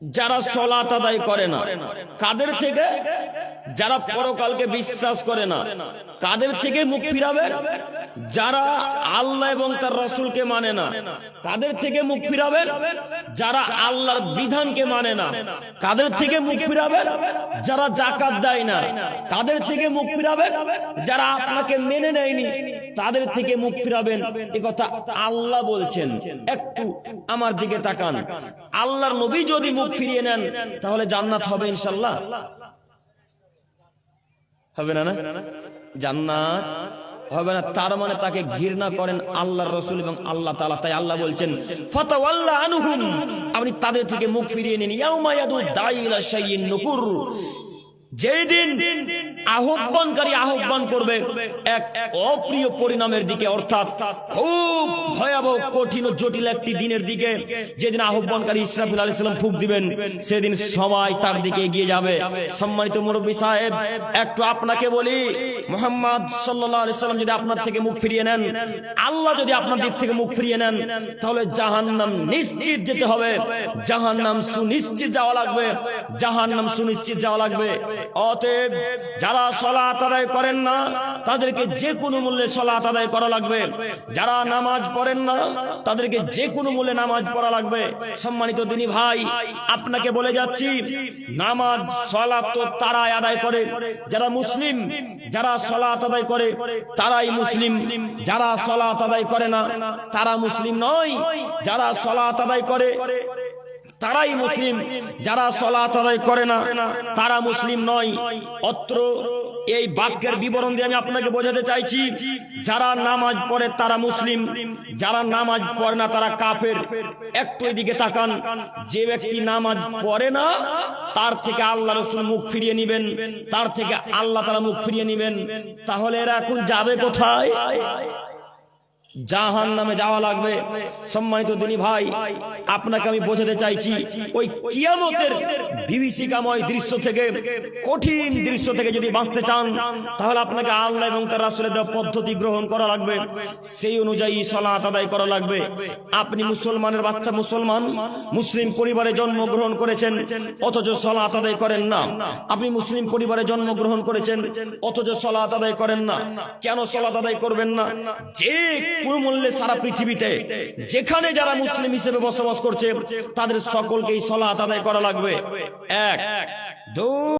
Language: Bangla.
যারা সলাত আদায় করে না, কাদের থেকে? যারা পরকালকে বিশ্বাস করে না, কাদের থেকে মুখ ফিরাবেন যারা আল্লাহ এবং তার রসুলকে মানে না, কাদের থেকে মুখ ফিরাবেন যারা আল্লাহর বিধানকে মানে না, কাদের থেকে মুখ ফিরাবেন যারা জাকাত দেয় না, কাদের থেকে মুখ ফিরাবেন যারা আপনাকে মেনে নেয়নি তাদের থেকে মুখ ফিরাবেন। এ কথা আল্লাহ বলছেন। একটু আমার দিকে তাকান। আল্লাহর নবী যদি মুখ ফিরিয়ে নেন তাহলে জান্নাত হবে ইনশাল্লাহ হবে না না? জান্নাত হবে না। তার মানে তাকে ঘৃণা করেন আল্লাহর রসুল এবং আল্লাহ তাআলা। তাই আল্লাহ বলছেন ফাতাওয়াল্লা আনহুম। আপনি তাদের থেকে মুখ ফিরিয়ে নিন। ইয়াউমা ইয়াদু দাইলা শাইইন নুকুর। যেই দিন আহ্বানকারী আহ্বান করবে, এক অপ্রিয় পরিণামের দিকে, অর্থাৎ খুব ভয়াবহ, কঠিন জটিল একটি দিনের দিকে, যেদিন আহ্বানকারী ইসরাফিল আলী সাল্লাম ফুক দিবেন, সেদিন সবাই তার দিকে এগিয়ে যাবে। সম্মানিত মুরব্বী সাহেব, একটু আপনাকে বলি, মোহাম্মদ সাল্লাহ আলি সাল্লাম যদি আপনার থেকে মুখ ফিরিয়ে নেন, আল্লাহ যদি আপনার দিক থেকে মুখ ফিরিয়ে নেন, তাহলে জাহান নাম নিশ্চিত যেতে হবে। জাহান নাম সুনিশ্চিত যাওয়া লাগবে। জাহান নাম সুনিশ্চিত যাওয়া লাগবে। অতএব যারা সলাত আদায় করেন না, তাদেরকে যে কোনো মূল্যে সলাত আদায় করা লাগবে। যারা নামাজ পড়েন না, তাদেরকে যে কোনো মূল্যে নামাজ পড়া লাগবে। সম্মানিত দিনী ভাই, আপনাকে বলে যাচ্ছি, নামাজ সলাত তো তারাই আদায় করে। যারা মুসলিম, যারা সলাত আদায় করে, তারাই মুসলিম। যারা সলাত আদায় করে না, তারা মুসলিম নয়। যারা সলাত আদায় করে তারাই মুসলিম। যারা সলাত আদায় করে না, তারা মুসলিম নয়। অত্র এই বাক্যের বিবরণ দিয়ে আমি আপনাকে বোঝাতে চাইছি, যারা নামাজ পড়ে তারা মুসলিম, যারা নামাজ পড়ে না তারা কাফের। একটু এদিকে তাকান, যে ব্যক্তি নামাজ পড়ে না, তার থেকে আল্লাহ রসুল মুখ ফিরিয়ে নিবেন, তার থেকে আল্লাহ তারা মুখ ফিরিয়ে নিবেন। তাহলে এরা এখন যাবে কোথায়? জাহান নামে যাওয়া লাগবে। সম্মানিত দিনী ভাই, আপনাকে আমি বোঝাতে চাইছি, ওই কিয়ামতের বিভীষিকাময় দৃশ্য থেকে, কঠিন দৃশ্য থেকে যদি বাঁচতে চান, তাহলে আপনাকে আল্লাহ এবং তার রাসুলের দেওয়া পদ্ধতি গ্রহণ করা লাগবে। সেই অনুযায়ী সলাত আদায় করা লাগবে। আপনি মুসলমানের বাচ্চা মুসলমান, মুসলিম পরিবারে জন্মগ্রহণ করেছেন, অথচ সলাত আদায় করেন না। আপনি মুসলিম পরিবারে জন্মগ্রহণ করেছেন, অথচ সলাত আদায় করেন না। কেন সলাত আদায় করবেন না? যে কোন মূল্যে সারা পৃথিবীতে, যেখানে যারা মুসলিম হিসেবে বসবাস করছে, তাদের সকলকেই সলাত আদায় করা লাগবে। এক দুই